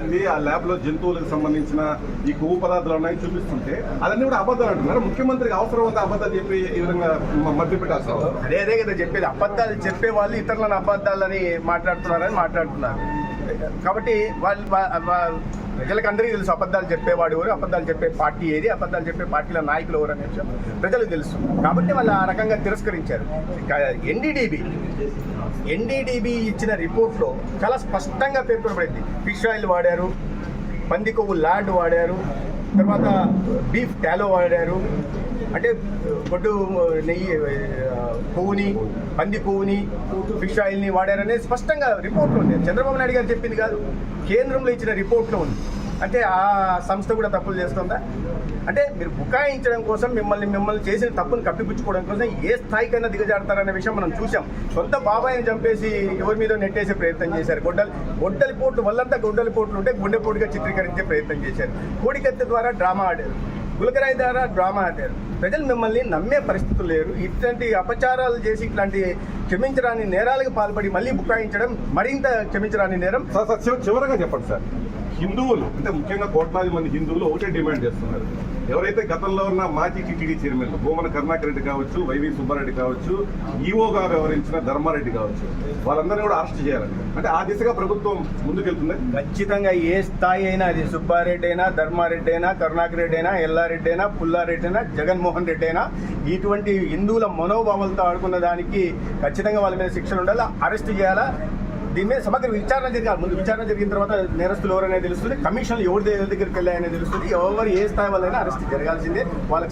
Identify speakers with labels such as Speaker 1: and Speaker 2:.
Speaker 1: వచ్చింది ఆ ల్యాబ్లో జంతువులకు సంబంధించిన ఈ కొవ్వు పదార్థాలు ఉన్నాయని చూపిస్తుంటే అదన్నీ కూడా అబద్ధాలు అంటున్నారు. ముఖ్యమంత్రికి అవసరం ఉందా అబద్ధాలు చెప్పి ఈ విధంగా మధ్య పెట్టాల్సిన
Speaker 2: అదే అదే కదా చెప్పేది. అబద్ధాలు చెప్పే వాళ్ళు ఇతరులను అబద్ధాలని మాట్లాడుతున్నారని మాట్లాడుతున్నారు. కాబట్టి వాళ్ళు వా- ప్రజలకు అందరికీ తెలుసు అబద్ధాలు చెప్పేవాడు ఎవరు అబద్ధాలు చెప్పే పార్టీ ఏది అబద్ధాలు చెప్పే పార్టీల నాయకులు ఎవరు అనే విషయం ప్రజలకు తెలుసు. కాబట్టి వాళ్ళు ఆ రకంగా తిరస్కరించారు. ఎన్డీడీబీ ఎన్డీడీబీ ఇచ్చిన రిపోర్ట్లో చాలా స్పష్టంగా పేర్కొనబడింది ఫిష్ ఆయిల్ వాడారు పంది కొవ్వు ల్యాండ్ వాడారు తర్వాత బీఫ్ టాలో వాడారు అంటే గొడ్డు నెయ్యి పువ్వుని పంది పువ్వుని ఫిష్ ఆయిల్ని వాడారనే స్పష్టంగా రిపోర్ట్లో ఉంది. చంద్రబాబు నాయుడు గారు చెప్పింది కాదు. కేంద్రంలో ఇచ్చిన రిపోర్ట్లో ఉంది. అంటే ఆ సంస్థ కూడా తప్పులు చేస్తుందా? అంటే మీరు బుకాయించడం కోసం మిమ్మల్ని మిమ్మల్ని చేసిన తప్పును కప్పిపుచ్చుకోవడం కోసం ఏ స్థాయికైనా దిగజారుతారనే విషయం మనం చూసాం సొంత బాబాయిని చంపేసి ఎవరి మీద నెట్టేసే ప్రయత్నం చేశారు. గొడ్డలి గొడ్డలి పోట్లు వల్లంతా గొడ్డలి పోట్లు ఉంటే గుండెపోటుగా చిత్రీకరించే ప్రయత్నం చేశారు. కోడికత్తి ద్వారా డ్రామా ఆడారు. గులకరాయి ద్వారా డ్రామా ఆడారు. ప్రజలు మిమ్మల్ని నమ్మే పరిస్థితులు లేరు. ఇట్లాంటి అపచారాలు చేసి ఇట్లాంటి క్షమించరాని నేరాలకు పాల్పడి మళ్ళీ బుకాయించడం మరింత క్షమించరాని నేరం.
Speaker 1: చివరగా చెప్పండి సార్. హిందువులు అంటే ముఖ్యంగా కోట్లాది మంది హిందువులు ఒకటే డిమాండ్ చేస్తున్నారు. ఎవరైతే గతంలో ఉన్న మాజీ టీటీడీ చైర్మన్ భూమన కరుణాకర్ రెడ్డి కావచ్చు వైవి సుబ్బారెడ్డి కావచ్చు ఈఓగా వ్యవహరించిన ధర్మారెడ్డి కావచ్చు వాళ్ళందరినీ కూడా అరెస్ట్ చేయాలని అంటే ఆ దిశగా ప్రభుత్వం ముందుకెళ్తుంది?
Speaker 2: ఖచ్చితంగా ఏ స్థాయి అయినా అది సుబ్బారెడ్డి అయినా ధర్మారెడ్డి అయినా కరుణాకర్ రెడ్డి అయినా ఎల్లారెడ్డి అయినా పుల్లారెడ్డి అయినా జగన్మోహన్ రెడ్డి అయినా ఇటువంటి హిందువుల మనోభావాలతో ఆడుకున్న దానికి ఖచ్చితంగా వాళ్ళ మీద శిక్షలు ఉండాలి? అరెస్ట్ చేయాలా? దీని మీద సమగ్ర విచారణ జరగాలి. ముందు విచారణ జరిగిన తర్వాత నేరస్తులు ఎవరనేది తెలుస్తుంది. కమిషన్లు ఎవరి దగ్గరికి వెళ్ళాయనేది తెలుస్తుంది. ఎవరు ఏ స్థాయి వాళ్ళైనా అరెస్ట్ జరగాల్సిందే. వాళ్ళకి